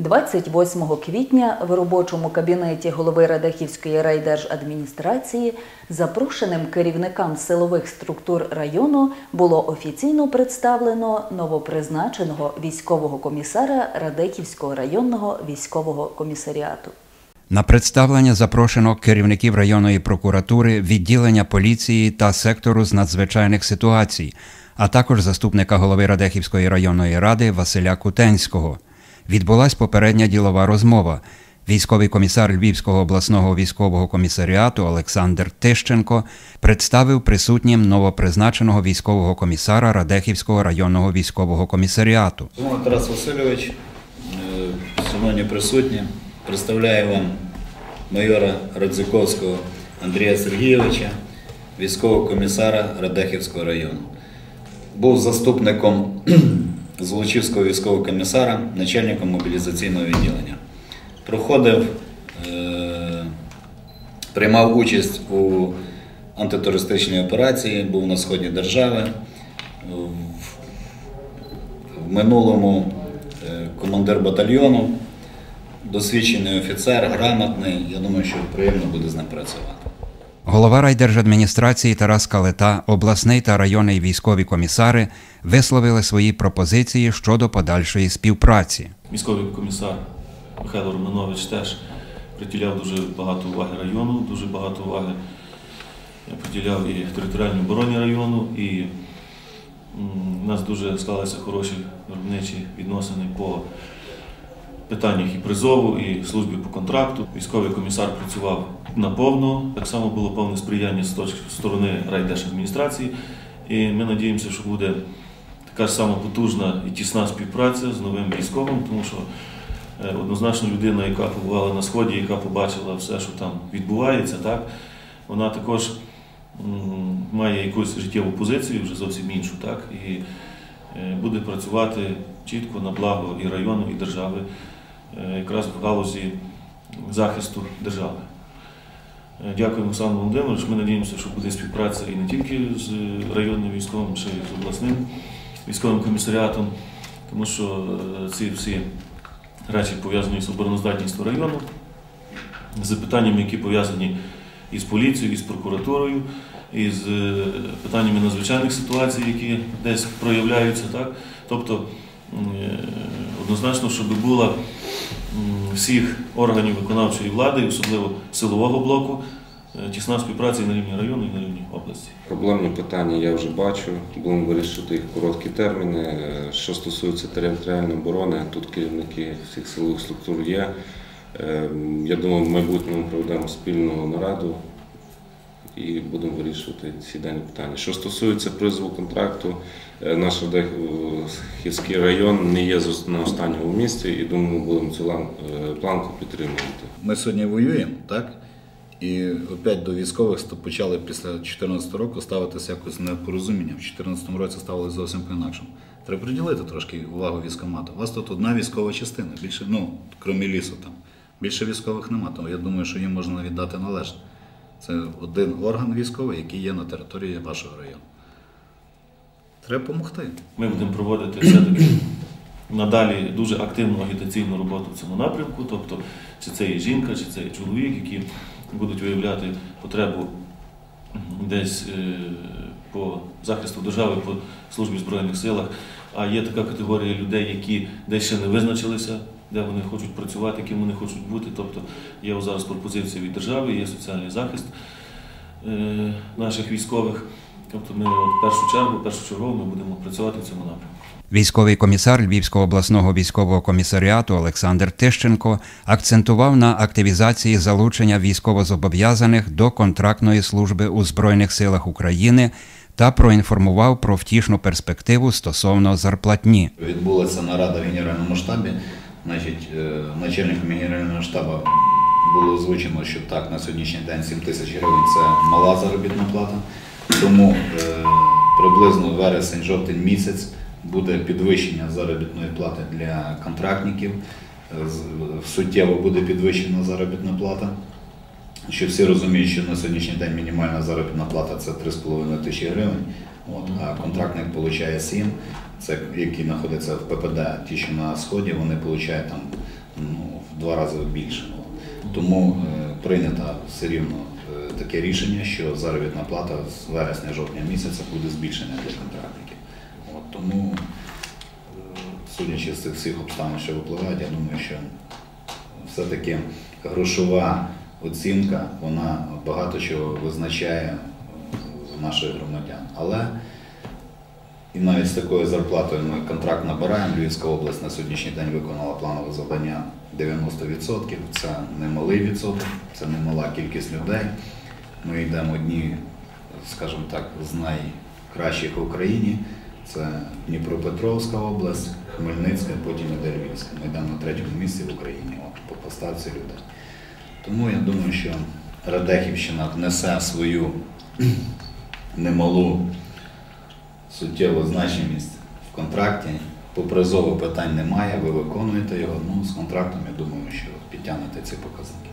28 квітня в робочому кабінеті голови Радехівської райдержадміністрації запрошеним керівникам силових структур району було офіційно представлено новопризначеного військового комісара Радехівського районного військового комісаріату. На представлення запрошено керівників районної прокуратури, відділення поліції та сектору з надзвичайних ситуацій, а також заступника голови Радехівської районної ради Василя Кутенського. Відбулась попередня ділова розмова. Військовий комісар Львівського обласного військового комісаріату Олександр Тищенко представив присутнім новопризначеного військового комісара Радехівського районного військового комісаріату. Тарас Васильович, е, шановні присутні, представляю вам майора Радзиковського Андрія Сергійовича, військового комісара Радехівського району. Був заступником Золочівського військового комісара, начальником мобілізаційного відділення. Проходив, е, приймав участь у антитерористичній операції, був на сході держави. В минулому е, командир батальйону, досвідчений офіцер, грамотний. Я думаю, що приємно буде з ним працювати. Голова райдержадміністрації Тарас Калета, обласний та районний військові комісари висловили свої пропозиції щодо подальшої співпраці. Військовий комісар Михайло Романович теж приділяв дуже багато уваги району, дуже багато уваги приділяв і територіальній обороні району, і у нас дуже склалися хороші виробничі відносини по питаннях і призову, і службі по контракту. Військовий комісар працював наповно. Так само було повне сприяння з точки сторони райдержадміністрації. І ми надіємося, що буде така ж сама потужна і тісна співпраця з новим військовим, тому що е, однозначно людина, яка побувала на сході, яка побачила все, що там відбувається, так, вона також має якусь життєву позицію, вже зовсім іншу, так, і е, буде працювати чітко на благо і району, і держави, е, якраз в галузі захисту держави. Е, Дякуємо, Олександр Володимирович. Ми надіємося, що буде співпраця і не тільки з районним військовим, ще й з обласним військовим комісаріатом, тому що е, ці всі речі пов'язані з обороноздатністю району, з питаннями, які пов'язані із поліцією, із прокуратурою, із е, питаннями надзвичайних ситуацій, які десь проявляються. Так? Тобто е, однозначно, щоб була всіх органів виконавчої влади, особливо силового блоку, е, тісна співпраця і на рівні району, і на рівні області. Проблемні питання я вже бачу, будемо вирішувати їх короткі терміни. Е, Що стосується територіальної оборони, тут керівники всіх силових структур є. Е, Я думаю, в майбутньому проведемо спільну нараду і будемо вирішувати ці дані питання. Що стосується призову контракту, е, наш Радехівський район не є на останньому місці і думаю, будемо цю е, планку підтримувати. Ми сьогодні воюємо, так? І опять до військових почали після 2014 року ставитися якось непорозуміння. В 2014 році ставили зовсім по-інакшому. Треба приділити трошки увагу військомату. У вас тут одна військова частина, більше, ну, крім лісу там. Більше військових нема, тому я думаю, що їм можна віддати належне. Це один орган військовий, який є на території вашого району. Треба допомогти. Ми будемо проводити все-таки надалі дуже активну агітаційну роботу в цьому напрямку. Тобто, чи це є жінка, чи це є чоловік, які будуть виявляти потребу десь е, по захисту держави, по службі в Збройних силах. А є така категорія людей, які десь ще не визначилися, де вони хочуть працювати, ким вони хочуть бути. Тобто є зараз пропозиція від держави, є соціальний захист е, наших військових. Тобто ми в першу чергу, першочергово ми будемо працювати в цьому напрямку. Військовий комісар Львівського обласного військового комісаріату Олександр Тищенко акцентував на активізації залучення військовозобов'язаних до контрактної служби у Збройних силах України та проінформував про втішну перспективу стосовно зарплатні. Відбулася нарада в Генеральному штабі. Значить, е, начальником Генерального штабу було озвучено, що так, на сьогоднішній день 7 тисяч гривень це мала заробітна плата. Тому е, приблизно вересень-жовтень місяць буде підвищення заробітної плати для контрактників. Суттєво буде підвищена заробітна плата. Що всі розуміють, що на сьогоднішній день мінімальна заробітна плата це 3,5 тисячі гривень, от, а контрактник отримує 7, це які знаходяться в ППД, ті, що на сході, вони отримують там ну, в два рази більше. Тому е, прийнято все рівно е, таке рішення, що заробітна плата з вересня-жовтня місяця буде збільшена для контрактників. От, тому, е, судячи з цих всіх обставин, що випливають, я думаю, що все-таки грошова оцінка, вона багато чого визначає наших громадян. Але і навіть з такою зарплатою ми контракт набираємо. Львівська область на сьогоднішній день виконала планове завдання 90%. Це немалий відсоток, це немала кількість людей. Ми йдемо одні, скажімо так, з найкращих в Україні. Це Дніпропетровська область, Хмельницька, потім іде Львівська. Ми йдемо на третьому місці в Україні по поставці людей. Тому я думаю, що Радехівщина внесе свою немалу суттєву значимість в контракті. попризово питань немає, ви виконуєте його. Ну, з контрактом, я думаю, що підтягнете ці показники.